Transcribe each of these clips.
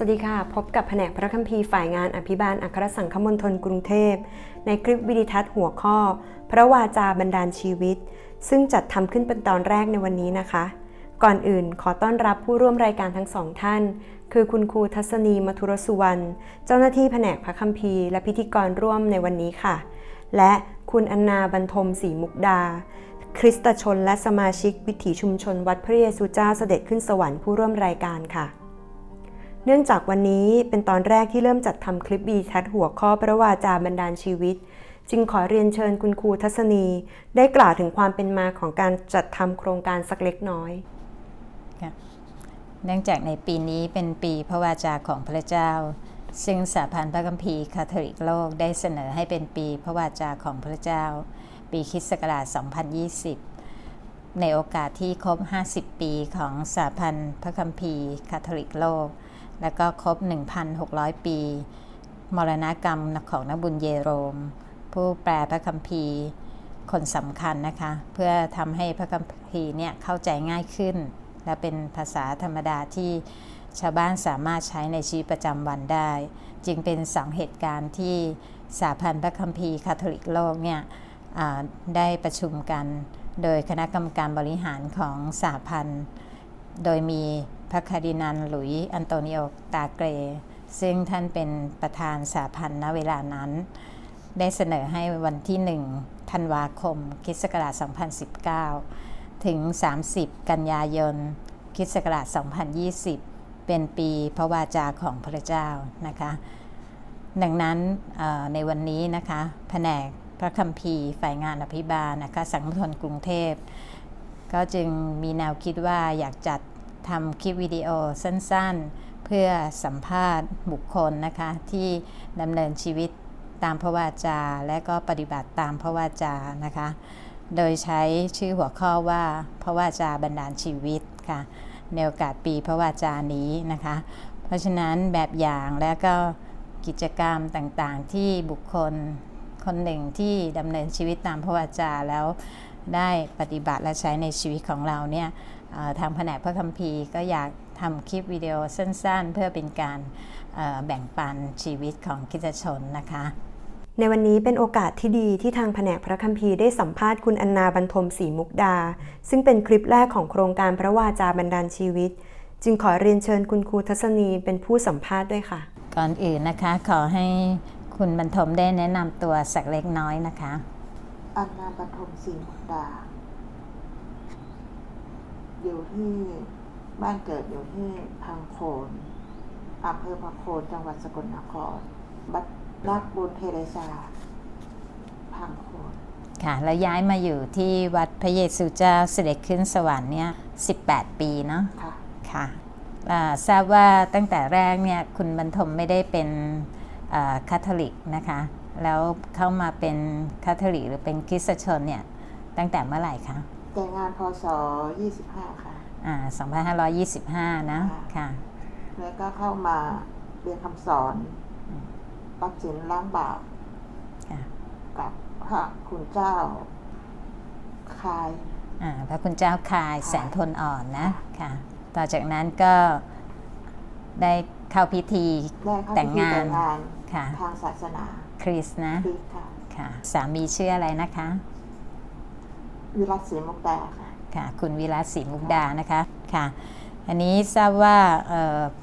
สวัสดีค่ะ พบกับแผนกพระคัมภีร์ฝ่ายงานอภิบาลอัครสังฆมณฑลกรุงเทพ ในคลิปวิดีทัศน์หัวข้อ พระวาจาบรรดาลชีวิต ซึ่งจัดทำขึ้นเป็นตอนแรกในวันนี้นะคะ ก่อนอื่นขอต้อนรับผู้ร่วมรายการทั้งสองท่าน คือคุณครูทัศนีมัทุรสุวรรณเจ้าหน้าที่แผนกพระคัมภีร์และพิธีกรร่วมในวันนี้ค่ะ และคุณอนนาบรรทมศรีมุกดา คริสตชนและสมาชิกวิถีชุมชนวัดพระเยซูเจ้าเสด็จขึ้นสวรรค์ผู้ร่วมรายการค่ะ เนื่องจากวันนี้เป็นตอนแรกที่เริ่มจัดทำคลิปบีทัดหัวข้อพระวาจาบรรดาลชีวิต จึงขอเรียนเชิญคุณครูทัศนี ได้กล่าวถึงความเป็นมาของการจัดทำโครงการสักเล็กน้อยค่ะเนื่องจากในปีนี้เป็นปีพระวาจาของพระเจ้า ซึ่งสาพันธ์พระคัมภีร์คาทอลิกโลกได้เสนอให้เป็นปีพระวาจาของพระเจ้า ปีคริสต์ศักราช 2020 ในโอกาสที่ครบ 50 ปีของสาพันธ์พระคัมภีร์คาทอลิกโลก แล้วก็ครบ 1,600 ปี มรณกรรมของนักบุญเยโรม ผู้แปลพระคัมภีร์คนสำคัญนะคะ เพื่อทำให้พระคัมภีร์เนี่ยเข้าใจง่ายขึ้น และเป็นภาษาธรรมดาที่ชาวบ้านสามารถใช้ในชีวิตประจำวันได้ จึงเป็นสองเหตุการณ์ที่สาพันธ์พระคัมภีร์คาทอลิกโลกเนี่ยได้ประชุมกัน โดยคณะกรรมการบริหารของสาพันธ์ โดยมี พระคารินัลหลุยอันโตนิโอตาเกร ซึ่งท่านเป็นประธานสาพันธ์ณเวลานั้น ได้เสนอให้วันที่1ธันวาคมคริสต์ศักราช2019 ถึง 30 กันยายนคริสต์ศักราช2020 เป็นปีพระวาจาของพระเจ้านะคะดังนั้นในวันนี้นะคะแผนกพระคัมภีร์ฝ่ายงานอภิบาลนะคะสังฆมณฑลกรุงเทพ ก็จึงมีแนวคิดว่าอยากจัด ทำคลิปวิดีโอสั้นๆ เพื่อสัมภาษณ์บุคคลนะคะ ที่ดำเนินชีวิตตามพระวาจา และก็ปฏิบัติตามพระวาจานะคะ โดยใช้ชื่อหัวข้อว่าพระวาจาบรรดาลชีวิตค่ะในโอกาสปีพระวาจานี้นะคะ เพราะฉะนั้นแบบอย่างและก็กิจกรรมต่างๆ ที่บุคคลคนหนึ่งที่ดำเนินชีวิตตามพระวาจาแล้วได้ปฏิบัติและใช้ในชีวิตของเราเนี่ย ทางแผนกพระคัมภีร์ก็อยากทำคลิปวิดีโอสั้นๆ เพื่อเป็นการเอ่อแบ่งปันชีวิตของคริสตชนนะคะ ในวันนี้เป็นโอกาสที่ดีที่ทางแผนกพระคัมภีร์ได้สัมภาษณ์คุณอันนาบรรทมศรีมุกดา ซึ่งเป็นคลิปแรกของโครงการพระวาจาบรรดาลชีวิต จึงขอเรียนเชิญคุณครูทัศนีเป็นผู้สัมภาษณ์ด้วยค่ะ ก่อนอื่นนะคะขอให้คุณบรรทมได้แนะนำตัวสักเล็กน้อยนะคะ อันนาบรรทมศรีมุกดา อยู่ที่บ้านเกิดอยู่ที่พังโคนอำเภอพังโคนจังหวัดสกลนคร บัดนักบุญเทเรซาพังโคนค่ะ แล้วย้ายมาอยู่ที่วัดพระเยซูเจ้าเสด็จขึ้นสวรรค์เนี่ย18 ปีเนาะค่ะค่ะอ่าทราบว่าตั้งแต่แรกเนี่ยคุณบรรทมไม่ได้เป็นอ่าคาทอลิกนะคะ แล้วเข้ามาเป็นคาทอลิกหรือเป็นคริสตชนเนี่ยตั้งแต่เมื่อไหร่คะ แต่งงานพศ 25 ค่ะ อ่า2525 นะค่ะ แล้วก็เข้ามาเรียนคำสอนรับสินล้างบาปค่ะกับพระคุณเจ้าคายอ่าพระคุณเจ้าคายแสนทนอ่อนนะค่ะ ต่อจากนั้นก็ได้เข้าพิธีได้เข้าแต่พิงธีงานแต่งงานค่ะทางศาสนา คริสต์นะคริสต์ค่ะค่ะสามีชื่ออะไรนะคะ วิรัตศรีมุกดาค่ะค่ะ คุณวิรัตศรีมุกดานะคะค่ะ อันนี้ทราบว่า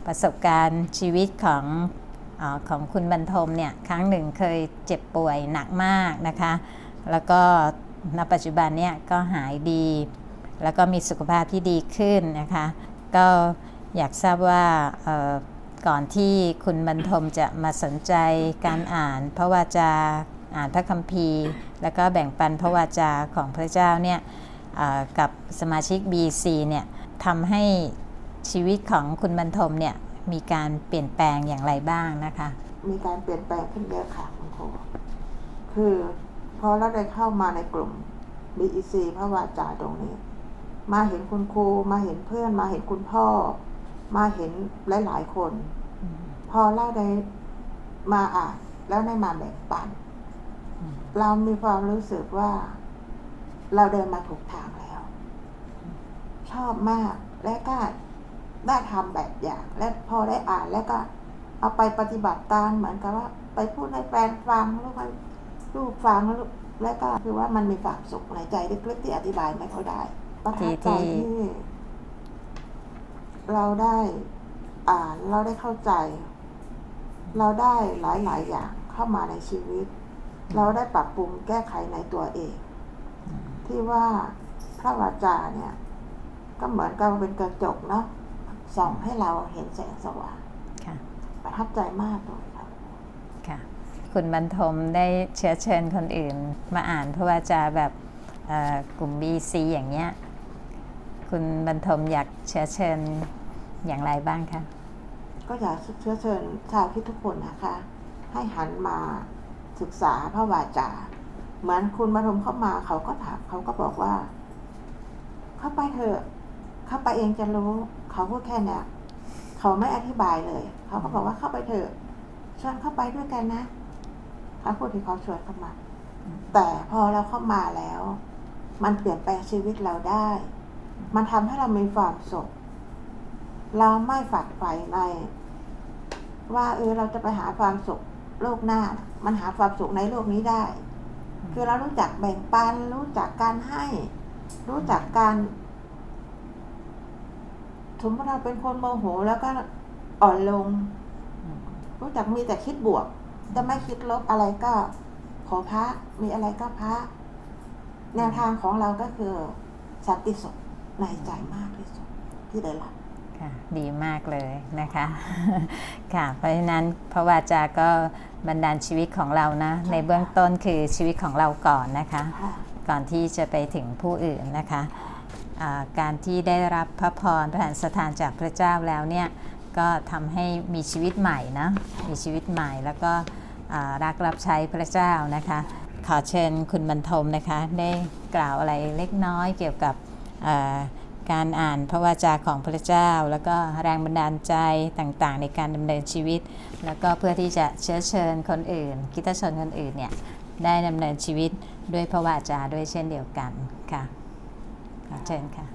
ประสบการณ์ชีวิตของอของคุณบรรทมเนี่ยครั้งหนึ่งเคยเจ็บป่วยหนักมากนะคะ แล้วก็ณปัจจุบันเนี่ยก็หายดี แล้วก็มีสุขภาพที่ดีขึ้นนะคะ ก็อยากทราบว่าก่อนที่คุณบรรทมจะมาสนใจการอ่านพระวาจา อ่านพระคัมภีร์ แล้วก็แบ่งปันพระวาจาของพระเจ้าเนี่ยเอ่อกับสมาชิก BC เนี่ยทำให้ชีวิตของคุณบรรทมเนี่ยมีการเปลี่ยนแปลงอย่างไรบ้างนะคะ มีการเปลี่ยนแปลงขึ้นเยอะค่ะคุณครูคือพอเราได้เข้ามาในกลุ่ม BEC พระวาจาตรงนี้ มาเห็นคุณครูมาเห็นเพื่อน มาเห็นคุณพ่อ มาเห็นหลาย ๆ คน พอเราได้มาอ่านแล้วได้มาแบ่งปันอืม เรามีความรู้สึกว่า เราเดินมาถูกทางแล้ว ชอบมากและก็ได้ทำแบบอย่าง และพอได้อ่านแล้วก็เอาไปปฏิบัติตามเหมือนกับว่า ไปพูดให้แฟนฟังหรือว่าลูกฟังแล้วแล้วก็คือว่ามันมีความสุขในใจลึกๆที่อธิบายไม่ค่อยได้ประทับใจที่ที่เราได้อ่านเราได้เข้าใจ เราได้หลายๆอย่างเข้ามาในชีวิต เราได้ปรับปรุงแก้ไขในตัวเอง ที่ว่าพระวาจาเนี่ย ก็เหมือนกับเป็นกระจกเนาะส่องให้เราเห็นแสงสว่างค่ะประทับใจมากเลยครับค่ะ คุณบรรทมได้เชื้อเชิญคนอื่น มาอ่านพระวาจาแบบเอ่อกลุ่ม BC อย่างเงี้ย คุณบรรทมอยากเชื้อเชิญอย่างไรบ้างคะ ก็อยากเชื้อเชิญชาวคิดทุกคนนะคะ ให้หันมา ศึกษาพระวาจา เหมือนคุณบรรทมเข้ามาเขาก็ถามเขาก็บอกว่า เข้าไปเถอะเข้าไปเองจะรู้ เขาพูดแค่นี้เขาไม่อธิบายเลย เขาก็บอกว่าเข้าไปเถอะชวนเข้าไปด้วยกันนะเขาพูดที่เขาชวนเข้ามา แต่พอเราเข้ามาแล้ว มันเปลี่ยนแปลงชีวิตเราได้ มันทำให้เรามีความสุขเราไม่ฝักใฝ่ในว่าเออเราจะไปหาความสุขโลกหน้า มันหาความสุขในโลกนี้ได้ คือเรารู้จักแบ่งปัน รู้จักการให้ รู้จักการสมมติเราเป็นคนโมโหแล้วก็อ่อนลง รู้จักมีแต่คิดบวก จะไม่คิดลบอะไรก็ขอพระ มีอะไรก็พระ แนวทางของเราก็คือสันติสุขในใจมากที่สุดที่ได้รับค่ะ ดีมากเลยนะคะค่ะเพราะฉะนั้นพระวาจาก็บันดาลชีวิตของเรานะ ในเบื้องต้นคือชีวิตของเราก่อนนะคะค่ะก่อนที่จะไปถึงผู้อื่นนะคะอ่าการที่ได้รับพระพรพระหันสถานจากพระเจ้าแล้วเนี่ยก็ทำให้มีชีวิตใหม่นะมีชีวิตใหม่แล้วก็อ่ารักรับใช้พระเจ้านะคะ ขอเชิญคุณบรรทมนะคะ ได้กล่าวอะไรเล็กน้อยเกี่ยวกับอ่า การอ่านพระวาจาของพระเจ้า แล้วก็แรงบันดาลใจต่างๆ ในการดำเนินชีวิต แล้วก็เพื่อที่จะเชื้อเชิญคนอื่นคิดชนคนอื่นเนี่ยได้ดำเนินชีวิตด้วยพระวาจาด้วยเช่นเดียวกันค่ะขอเชิญค่ะ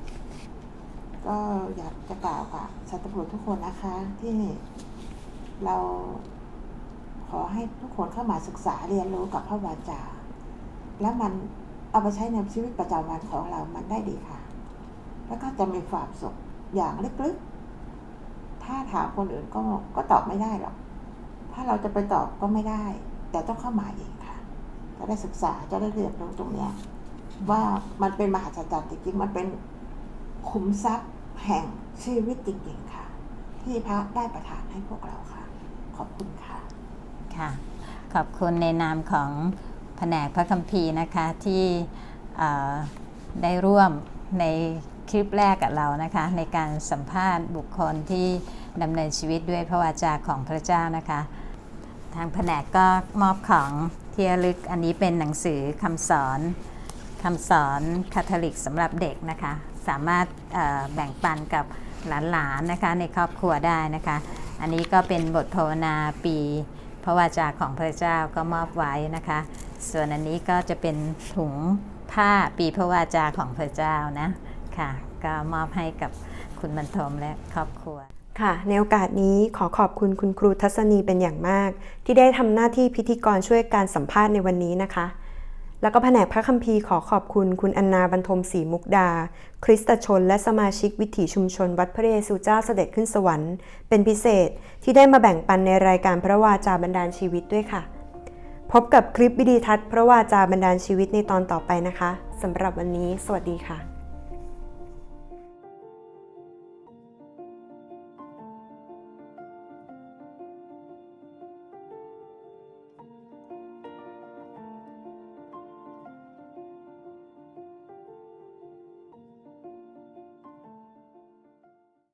ก็อยากจะกล่าวกับสัตว์บุรุทุกคนนะคะที่เราขอให้ทุกคนเข้ามาศึกษาเรียนรู้กับพระวาจา แล้วมันเอาไปใช้ในชีวิตประจำวันของเรามันได้ดีค่ะ แล้วก็จะมีความสุขอย่างลึกๆ ถ้าถามคนอื่นก็ก็ตอบไม่ได้หรอก ถ้าเราจะไปตอบก็ไม่ได้ แต่ต้องเข้ามาเองค่ะ จะได้ศึกษาจะได้เรียนรู้ตรงเนี้ยว่ามันเป็นมหัศจรรย์จริงๆ มันเป็นขุมทรัพย์แห่งชีวิตจริงๆค่ะ ที่พระได้ประทานให้พวกเราค่ะ ขอบคุณค่ะ ค่ะ ขอบคุณในนามของแผนกพระคัมภีร์นะคะที่ได้ร่วมใน คลิปแรกกับเรานะคะ ในการสัมภาษณ์บุคคลที่ดำเนินชีวิตด้วยพระวาจาของพระเจ้านะคะ ทางแผนกก็มอบของเที่ระลึกอันนี้เป็นหนังสือคำสอนคำสอนคาทอลิกสำหรับเด็กนะคะ สามารถแบ่งปันกับหลานๆนะคะในครอบครัวได้นะคะ อันนี้ก็เป็นบทภาวนาปีพระวาจาของพระเจ้าก็มอบไว้นะคะ ส่วนอันนี้ก็จะเป็นถุงผ้าปีพระวาจาของพระเจ้านะ ค่ะ ก็มอบให้กับคุณบรรทมและครอบครัว ค่ะ ในโอกาสนี้ขอขอบคุณคุณครูทัศนีเป็นอย่างมาก ที่ได้ทำหน้าที่พิธีกรช่วยการสัมภาษณ์ในวันนี้นะคะ แล้วก็แผนกพระคัมภีร์ขอขอบคุณคุณอนนาบรรทมศรีมุกดา คริสตชน และสมาชิกวิถีชุมชน วัดพระเยซูเจ้าเสด็จขึ้นสวรรค์ เป็นพิเศษที่ได้มาแบ่งปันในรายการพระวาจาบรรดาลชีวิตด้วยค่ะ พบกับคลิปวิดีทัศน์พระวาจาบรรดาลชีวิตในตอนต่อไปนะคะสำหรับวันนี้ สวัสดีค่ะ